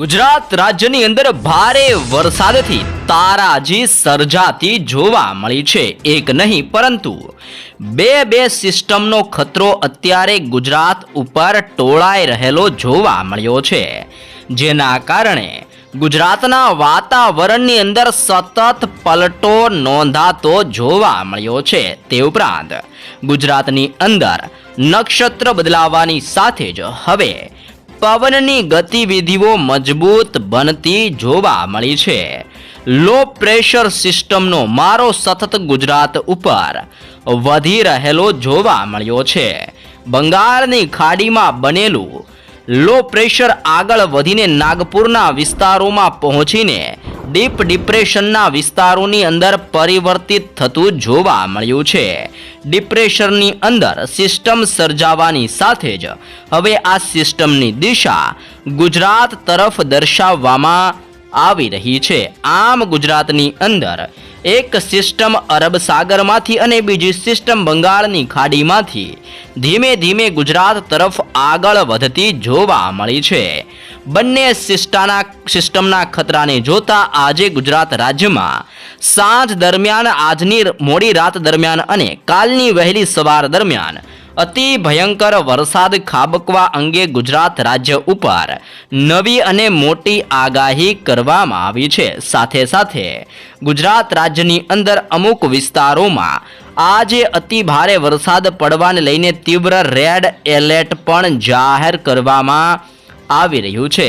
ગુજરાત રાજ્યની અંદર ભારે વરસાદથી તારાજી સર્જાતી જોવા મળી છે. એક નહીં, પરંતુ બે બે સિસ્ટમનો ખતરો અત્યારે ગુજરાત ઉપર ટોળાઈ રહેલો જોવા મળ્યો છે. જેના કારણે ગુજરાતના વાતાવરણની અંદર સતત પલટો નોંધાતો જોવા મળ્યો છે. તે ઉપરાંત ગુજરાતની અંદર નક્ષત્ર બદલાવાની સાથે જ હવે પવનની ગતિવિધિઓ મજબૂત બનતી જોવા મળી છે. લો પ્રેશર સિસ્ટમનો મારો સતત ગુજરાત ઉપર વધી રહેલો જોવા મળ્યો છે. બંગાળની ખાડીમાં બનેલું લો પ્રેશર આગળ વધીને નાગપુરના વિસ્તારોમાં પહોંચીને ડીપ ડિપ્રેશનના વિસ્તારોની અંદર પરિવર્તિત થતું જોવા મળ્યું છે. ડિપ્રેશનની અંદર સિસ્ટમ સર્જાવાની સાથે જ હવે આ સિસ્ટમની દિશા ગુજરાત તરફ દર્શાવવામાં આવી રહી છે. આમ ગુજરાતની અંદર એક સિસ્ટમ અરબ સાગરમાંથી અને બીજી સિસ્ટમ બંગાળની ખાડીમાંથી ધીમે ધીમે ગુજરાત તરફ આગળ વધતી જોવા મળી છે. બંને સિસ્ટાના સિસ્ટમના ખતરાને જોતા આજે ગુજરાત રાજ્યમાં સાંજ દરમિયાન, આજની મોડી રાત દરમિયાન અને કાલની વહેલી સવાર દરમિયાન અતિ ભયંકર વરસાદ ખાબકવા અંગે ગુજરાત રાજ્ય ઉપર નવી અને મોટી આગાહી કરવામાં આવી છે. સાથે સાથે ગુજરાત રાજ્યની અંદર અમુક વિસ્તારોમાં આજે અતિ ભારે વરસાદ પડવાને લઈને તીવ્ર રેડ એલર્ટ પણ જાહેર કરવામાં આવી રહ્યું છે.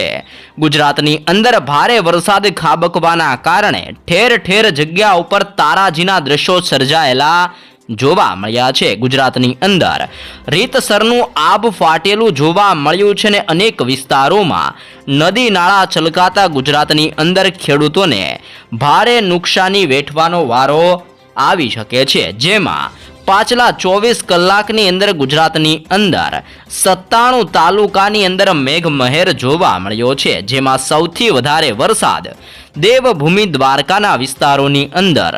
ગુજરાતની અંદર ભારે વરસાદ ખાબકવાના કારણે ઠેર ઠેર જગ્યા ઉપર તારાજીના દ્રશ્યો સર્જાયેલા જોવા મળ્યા છે. ગુજરાતની અંદર રીતસરનું આબ ફાટેલું જોવા મળ્યું છે ને અનેક વિસ્તારોમાં નદી નાળા છલકાતા ગુજરાતની અંદર ખેડૂતોને ભારે નુકસાની વેઠવાનો વારો આવી શકે છે. જેમાં પાછલા ચોવીસ કલાકની અંદર ગુજરાતની અંદર સત્તાણું તાલુકાની અંદર મેઘમહેર જોવા મળ્યો છે, જેમાં સૌથી વધારે વરસાદ દેવભૂમિ દ્વારકાના વિસ્તારોની અંદર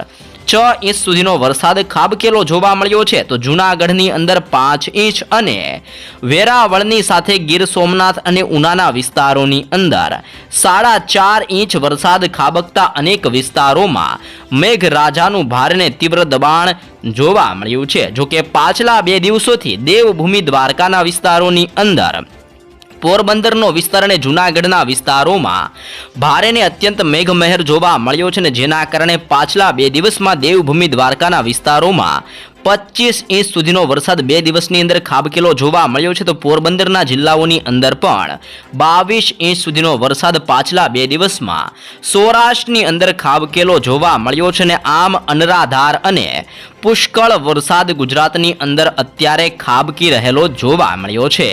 છ ઇંચ સુધીનો વરસાદ ખાબકેલો જોવા મળ્યો છે. તો જૂનાગઢની અંદર પાંચ ઇંચ અને વેરાવળની સાથે ગીર સોમનાથ અને ઉનાના વિસ્તારોની અંદર સાડા ચાર ઇંચ વરસાદ ખાબકતા અનેક વિસ્તારોમાં મેઘરાજાનું ભારને તીવ્ર દબાણ જોવા મળ્યું છે. જોકે પાછલા બે દિવસોથી દેવભૂમિ દ્વારકાના વિસ્તારોની અંદર પોરબંદરનો વિસ્તાર અને જૂનાગઢના વિસ્તારોમાં ભારે ને અત્યંત મેઘમહેર જોવા મળ્યો છે ને જેના કારણે પાછલા બે દિવસમાં દેવભૂમિ દ્વારકાના વિસ્તારોમાં પચીસ ઇંચ સુધીનો વરસાદ બે દિવસની અંદર ખાબકેલો જોવા મળ્યો છે. તો પોરબંદરના જિલ્લાઓની અંદર પણ બાવીસ ઇંચ સુધીનો વરસાદ પાછલા બે દિવસમાં સૌરાષ્ટ્રની અંદર ખાબકેલો જોવા મળ્યો છે ને આમ અનરાધાર અને પુષ્કળ વરસાદ ગુજરાતની અંદર અત્યારે ખાબકી રહેલો જોવા મળ્યો છે.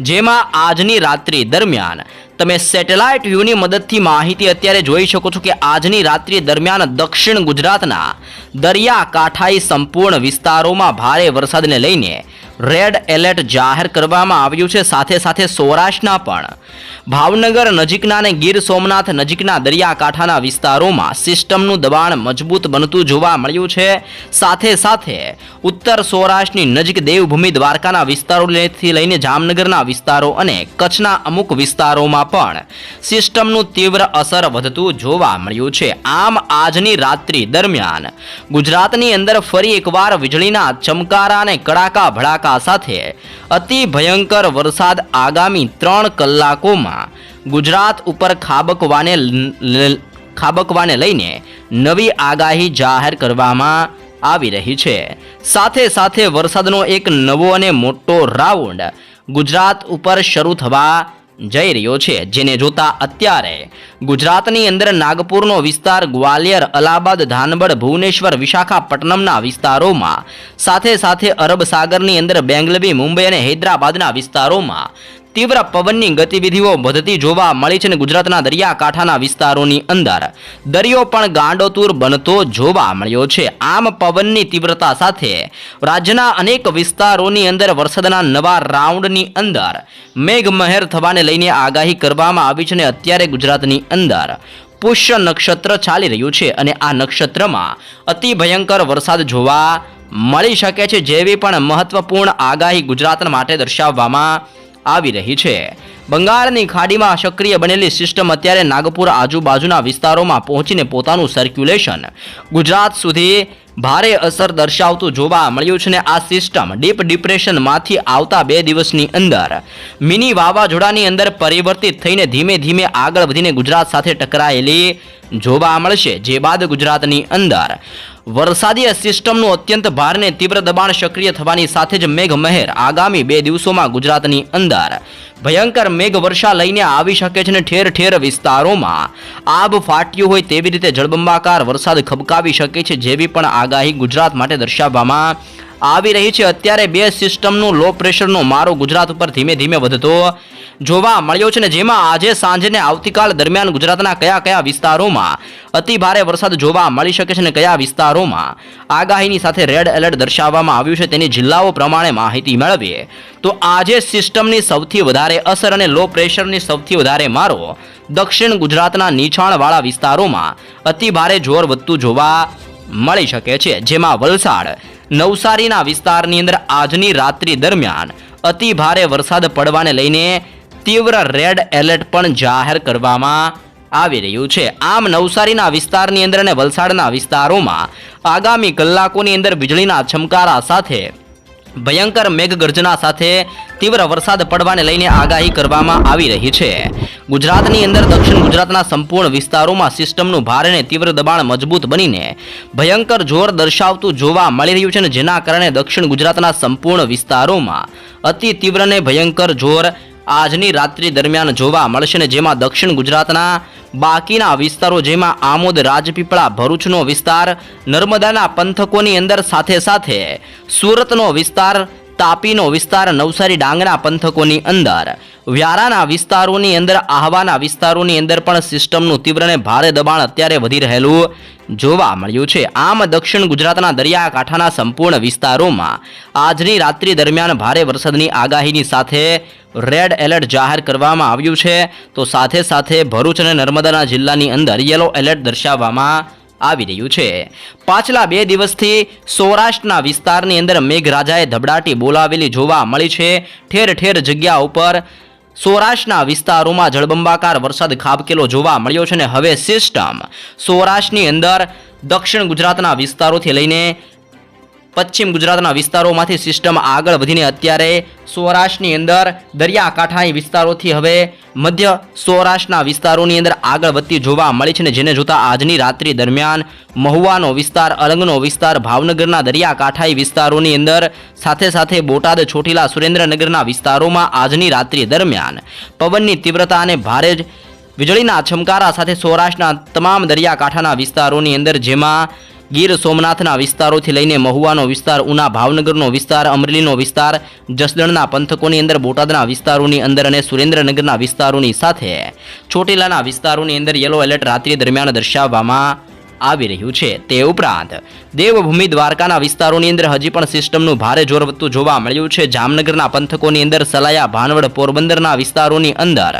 જેમાં આજની રાત્રિ દરમિયાન તમે સેટેલાઇટ વ્યૂની મદદથી માહિતી અત્યારે જોઈ શકો છો કે આજની રાત્રિ દરમિયાન દક્ષિણ ગુજરાતના દરિયાકાંઠાઈ સંપૂર્ણ વિસ્તારોમાં ભારે વરસાદને લઈને રેડ એલર્ટ જાહેર કરવામાં આવ્યું છે. સાથે સાથે સૌરાષ્ટ્રના પણ ભાવનગર નજીકના અને ગીર સોમનાથ નજીકના દરિયાકાંઠાના વિસ્તારોમાં સિસ્ટમનું દબાણ મજબૂત બનતું જોવા મળ્યું છે. સાથે સાથે ઉત્તર સૌરાષ્ટ્રની નજીક દેવભૂમિ દ્વારકાના વિસ્તારોથી લઈને જામનગરના વિસ્તારો અને કચ્છના અમુક વિસ્તારોમાં પણ સિસ્ટમનું તીવ્ર અસર વધતું જોવા મળ્યું છે. આમ આજની રાત્રિ દરમિયાન ગુજરાતની અંદર ફરી એકવાર વીજળીના ચમકારા અને કડાકા ભડાકા સાથે અતિ ભયંકર વરસાદ આગામી ત્રણ કલાકોમાં ગુજરાત ઉપર ખાબકવાને ખાબકવાને લઈને નવી આગાહી જાહેર કરવામાં આવી રહી છે. સાથે સાથે વરસાદનો એક નવો અને મોટો રાઉન્ડ ગુજરાત ઉપર શરૂ થવા જઈ રહ્યો છે, જેને જોતા અત્યારે ગુજરાતની અંદર નાગપુરનો વિસ્તાર ગ્વાલિયર, અલાહાબાદ ધાનબડ ભુવનેશ્વર, વિશાખાપટ્ટનમના વિસ્તારોમાં, સાથે સાથે અરબ સાગરની અંદર બેંગલબી, મુંબઈ અને હૈદરાબાદના વિસ્તારોમાં તીવ્ર પવનની ગતિવિધિઓ વધતી જોવા મળી છે અને ગુજરાતના દરિયાકાંઠાના વિસ્તારોની અંદર. દરિયો પણ ગાંડોતુર બનતો જોવા મળ્યો છે. આમ પવનની તીવ્રતા સાથે રાજ્યના અનેક વિસ્તારોની અંદર વરસાદના નવા રાઉન્ડની અંદર મેઘમહેર થવાને લઈને આગાહી કરવામાં આવી છે અને અત્યારે ગુજરાતની અંદર પુષ્ય નક્ષત્ર ચાલી રહ્યું છે અને આ નક્ષત્રમાં અતિ ભયંકર વરસાદ જોવા મળી શકે છે. જેવી પણ મહત્વપૂર્ણ આગાહી ગુજરાત માટે દર્શાવવામાં આવી રહી છે. બંગાળની ખાડીમાં સક્રિય બનેલી સિસ્ટમ અત્યારે નાગપુર આજુબાજુના વિસ્તારોમાં પહોંચીને પોતાનું સર્ક્યુલેશન ગુજરાત સુધી ભારે અસર દર્શાવતું જોવા મળ્યું છે ને આ સિસ્ટમ ડીપ ડિપ્રેશનમાંથી આવતા બે દિવસની અંદર. મિની વાવાઝોડાની અંદર પરિવર્તિત થઈને ધીમે ધીમે આગળ વધીને ગુજરાત સાથે ટકરાયેલી જોવા મળશે, જે બાદ ગુજરાતની અંદર. વરસાદી સિસ્ટમનું અત્યંત ભારને તીવ્ર દબાણ સક્રિય થવાની સાથે જ મેઘમહેર આગામી બે દિવસોમાં ગુજરાતની અંદર ભયંકર મેઘ વર્ષા લઈને આવી શકે છે અને ઠેર ઠેર વિસ્તારોમાં. આબ ફાટ્યું હોય તેવી રીતે જળબંબાકાર વરસાદ ખબકાવી શકે છે જેવી પણ આગાહી ગુજરાત માટે દર્શાવવામાં આવી રહી છે. અત્યારે બે સિસ્ટમનું લો પ્રેશરનો મારો ગુજરાત ઉપર ધીમે ધીમે વધતો જોવા મળ્યો છે ને જેમાં આજે સાંજે ને આવતીકાલ દરમિયાન ગુજરાતના કયા કયા વિસ્તારોમાં અતિ ભારે વરસાદ જોવા મળી શકે છે ને કયા વિસ્તારોમાં આગાહીની સાથે રેડ એલર્ટ દર્શાવવામાં આવ્યું છે તેની જિલ્લાઓ પ્રમાણે માહિતી મેળવીએ. તો આજે સિસ્ટમની સૌથી વધારે અસર અને લો પ્રેશરની સૌથી વધારે મારો દક્ષિણ ગુજરાતના નીચાણવાળા વિસ્તારોમાં અતિ ભારે જોર વધતું જોવા મળી શકે છે. જેમાં વલસાડ નવસારીના વિસ્તારની અંદર આજની રાત્રિ દરમિયાન અતિ ભારે વરસાદ પડવાને લઈને તીવ્ર રેડ એલર્ટ પણ જાહેર કરવામાં આવી રહ્યું છે. આમ નવસારીના વિસ્તારની અંદર અને વલસાડના વિસ્તારોમાં આગામી કલાકોની અંદર વીજળીના છમકારા સાથે, ભયંકર મેઘગર્જના સાથે તીવ્ર વરસાદ પડવાને લઈને આગાહી કરવામાં આવી રહી છે. ગુજરાતની અંદર દક્ષિણ ગુજરાતના સંપૂર્ણ વિસ્તારોમાં સિસ્ટમનું ભારે અને તીવ્ર દબાણ મજબૂત બનીને ભયંકર જોર દર્શાવતું જોવા મળી રહ્યું છે અને જેના કારણે દક્ષિણ ગુજરાતના સંપૂર્ણ વિસ્તારોમાં અતિ તીવ્ર અને ભયંકર જોર આજની રાત્રિ દરમિયાન જોવા મળશે ને જેમાં દક્ષિણ ગુજરાતના બાકીના વિસ્તારો જેમાં આમોદ, રાજપીપળા, ભરૂચનો વિસ્તાર, નર્મદાના પંથકોની અંદર સાથે સાથે સુરતનો વિસ્તાર તાપીનો વિસ્તાર નવસારી ડાંગના પંથકોની અંદર. વ્યારાના વિસ્તારોની અંદર, આહવાના વિસ્તારોની અંદર પણ સિસ્ટમનું તીવ્ર ભારે દબાણ અત્યારે વધી રહેલું જોવા મળ્યું છે. આમ દક્ષિણ ગુજરાતના દરિયાકાંઠાના સંપૂર્ણ વિસ્તારોમાં આજની રાત્રિ દરમિયાન ભારે વરસાદની આગાહીની સાથે રેડ એલર્ટ જાહેર કરવામાં આવ્યું છે. તો સાથે સાથે ભરૂચ અને નર્મદાના જિલ્લાની અંદર યલો એલર્ટ દર્શાવવામાં આવી રહ્યું છે. પાછલા બે દિવસથી સૌરાષ્ટ્રના વિસ્તારની અંદર મેઘરાજાએ ધબડાટી બોલાવેલી જોવા મળી છે. ઠેર ઠેર જગ્યા ઉપર સૌરાષ્ટ્રના વિસ્તારોમાં જળબંબાકાર વરસાદ ખાબકેલો જોવા મળ્યો છે અને હવે સિસ્ટમ સૌરાષ્ટ્રની અંદર દક્ષિણ ગુજરાતના વિસ્તારોથી લઈને પશ્ચિમ ગુજરાતના વિસ્તારોમાંથી સિસ્ટમ આગળ વધીને અત્યારે સૌરાષ્ટ્રની અંદર દરિયાકાંઠાની વિસ્તારોથી હવે મધ્ય સૌરાષ્ટ્રના વિસ્તારોની અંદર આગળ વધતી જોવા મળી છે ને જેને જોતા આજની રાત્રિ દરમિયાન મહુવાનો વિસ્તાર, અલંગનો વિસ્તાર, ભાવનગરના દરિયાકાંઠાઈ વિસ્તારોની અંદર સાથે સાથે બોટાદ, ચોટીલા, સુરેન્દ્રનગરના વિસ્તારોમાં આજની રાત્રિ દરમિયાન પવનની તીવ્રતા અને ભારે વીજળીના છમકારા સાથે સૌરાષ્ટ્રના તમામ દરિયાકાંઠાના વિસ્તારોની અંદર જેમાં ગીર સોમનાથના વિસ્તારોથી લઈને મહુવાનો વિસ્તાર, ઉના ભાવનગરનો વિસ્તાર, અમરેલીનો વિસ્તાર, જસદણના પંથકોની અંદર, બોટાદના વિસ્તારોની અંદર અને સુરેન્દ્રનગરના વિસ્તારોની સાથે ચોટીલાના વિસ્તારોની અંદર યલો એલર્ટ રાત્રિ દરમિયાન દર્શાવવામાં આવી રહ્યું છે. તે ઉપરાંત દેવભૂમિ દ્વારકાના વિસ્તારોની અંદર હજી પણ સિસ્ટમનું ભારે જોર વધતું જોવા મળ્યું છે. જામનગરના પંથકોની અંદર સલાયા, ભાનવડ, પોરબંદરના વિસ્તારોની અંદર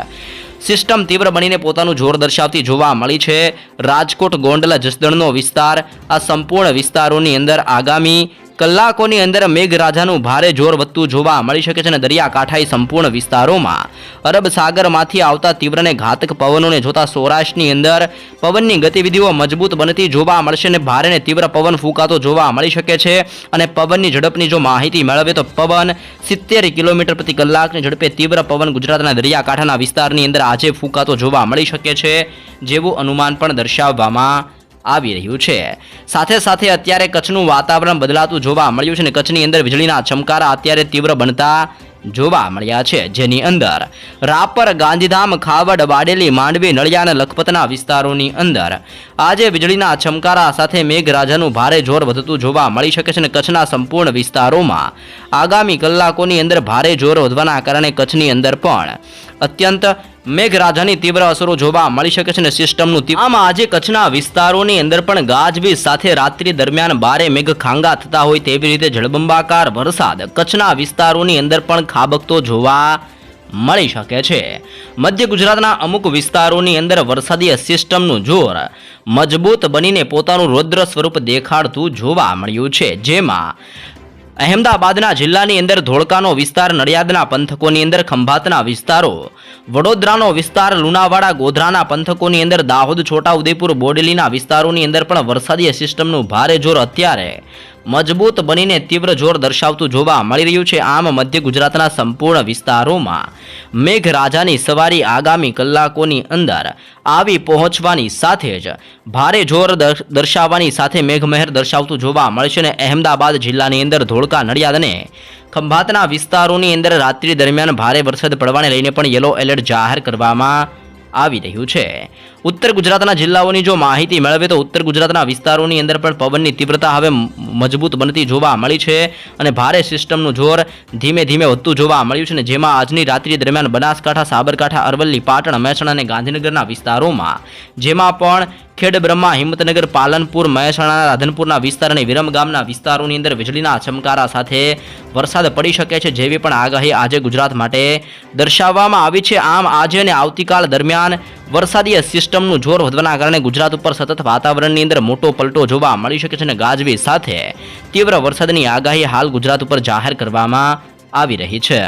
સિસ્ટમ તીવ્ર બનીને પોતાનું જોર દર્શાવતી જોવા મળી છે. રાજકોટ ગોંડલા જસદણનો વિસ્તાર, આ સંપૂર્ણ વિસ્તારોની અંદર આગામી કલાકોની અંદર મેઘરાજાનું ભારે જોર વધતું જોવા મળી શકે છે અને દરિયાકાંઠાઈ સંપૂર્ણ વિસ્તારોમાં અરબ સાગરમાંથી આવતા તીવ્ર અને ઘાતક પવનોને જોતા સૌરાષ્ટ્રની અંદર પવનની ગતિવિધિઓ મજબૂત બનતી જોવા મળશે અને ભારે અને તીવ્ર પવન ફૂંકાતો જોવા મળી શકે છે. અને પવનની ઝડપની જો માહિતી મેળવે તો પવન સિત્તેર કિલોમીટર પ્રતિ કલાકની ઝડપે તીવ્ર પવન ગુજરાતના દરિયાકાંઠાના વિસ્તારની અંદર આજે ફૂંકાતો જોવા મળી શકે છે. જેવું અનુમાન પણ દર્શાવવામાં આવી રહ્યું છે. સાથે સાથે અત્યારે કચ્છનું વાતાવરણ બદલાતું જોવા મળ્યું છે અને કચ્છની અંદર વીજળીના ચમકારા અત્યારે તીવ્ર બનતા જોવા મળ્યા છે. જેની અંદર રાપર, ગાંધીધામ, ખાવડ, વાડેલી, માંડવી, નળિયા અને લખપતના વિસ્તારોની અંદર આજે વીજળીના ચમકારા સાથે મેઘરાજાનું ભારે જોર વધતું જોવા મળી શકે છે અને કચ્છના સંપૂર્ણ વિસ્તારોમાં આગામી કલાકોની અંદર ભારે જોર વધવાના કારણે કચ્છની અંદર પણ અત્યંત મેઘરાજાની તીવ્ર અસરો જોવા મળી શકે છે અને સિસ્ટમનું આમ આજે કચ્છના વિસ્તારોની અંદર પણ ગાજવીજ સાથે રાત્રિ દરમિયાન ભારે મેઘ ખાંગા થતા હોય તેવી રીતે જળબંબાકાર વરસાદ કચ્છના વિસ્તારોની અંદર પણ ખાબકતો જોવા મળી શકે છે. મધ્ય ગુજરાતના અમુક વિસ્તારોની અંદર વરસાદી સિસ્ટમનું જોર મજબૂત બનીને પોતાનું રૌદ્ર સ્વરૂપ દેખાડતું જોવા મળ્યું છે. જેમાં અહેમદાબાદના જિલ્લાની અંદર ધોળકાનો વિસ્તાર, નડિયાદના પંથકોની અંદર ખંભાતના વિસ્તારો, વડોદરાનો વિસ્તાર, લુણાવાડા, ગોધરાના પંથકોની અંદર દાહોદ, છોટાઉદેપુર, બોડેલીના વિસ્તારોની અંદર પણ વરસાદી સિસ્ટમનું ભારે જોર અત્યારે મજબૂત બનીને તીવ્ર જોર દર્શાવતું જોવા મળી રહ્યું છે આમ મધ્ય ગુજરાતના સંપૂર્ણ વિસ્તારોમાં મેઘરાજાની સવારી આગામી કલાકોની અંદર આવી પહોંચવાની સાથે જ ભારે જોર દર- દર્શાવવાની સાથે મેઘમહેર દર્શાવતું જોવા મળશે અને અહેમદાબાદ જિલ્લાની અંદર ધોળકા નડિયાદ અને ખંભાતના વિસ્તારોની અંદર રાત્રિ દરમિયાન ભારે વરસાદ પડવાને લઈને પણ યલો એલર્ટ જાહેર કરવામાં આવી રહ્યું છે. ઉત્તર ગુજરાતના જિલ્લાઓની જો માહિતી મેળવે તો ઉત્તર ગુજરાતના વિસ્તારોની અંદર પણ પવનની તીવ્રતા હવે મજબૂત બનતી જોવા મળી છે અને ભારે સિસ્ટમનું જોર ધીમે ધીમે વધતું જોવા મળ્યું છે અને જેમાં આજની રાત્રિ દરમિયાન બનાસકાંઠા, સાબરકાંઠા, અરવલ્લી, પાટણ, મહેસાણા અને ગાંધીનગરના વિસ્તારોમાં, જેમાં પણ ખેડબ્રહ્મા હિંમતનગર, પાલનપુર મહેસાણા રાધનપુરના વિસ્તાર અને વિરમ ગામના વિસ્તારોની અંદર વીજળીના ચમકારા સાથે વરસાદ પડી શકે છે જેવી પણ આગાહી આજે ગુજરાત માટે દર્શાવવામાં આવી છે. આમ આજે અને આવતીકાલ દરમિયાન વરસાદી સિસ્ટમનું જોર વધવાના કારણે ગુજરાત ઉપર સતત વાતાવરણની અંદર મોટો પલટો જોવા મળી શકે છે અને ગાજવી સાથે તીવ્ર વરસાદની આગાહી હાલ ગુજરાત ઉપર જાહેર કરવામાં આવી રહી છે.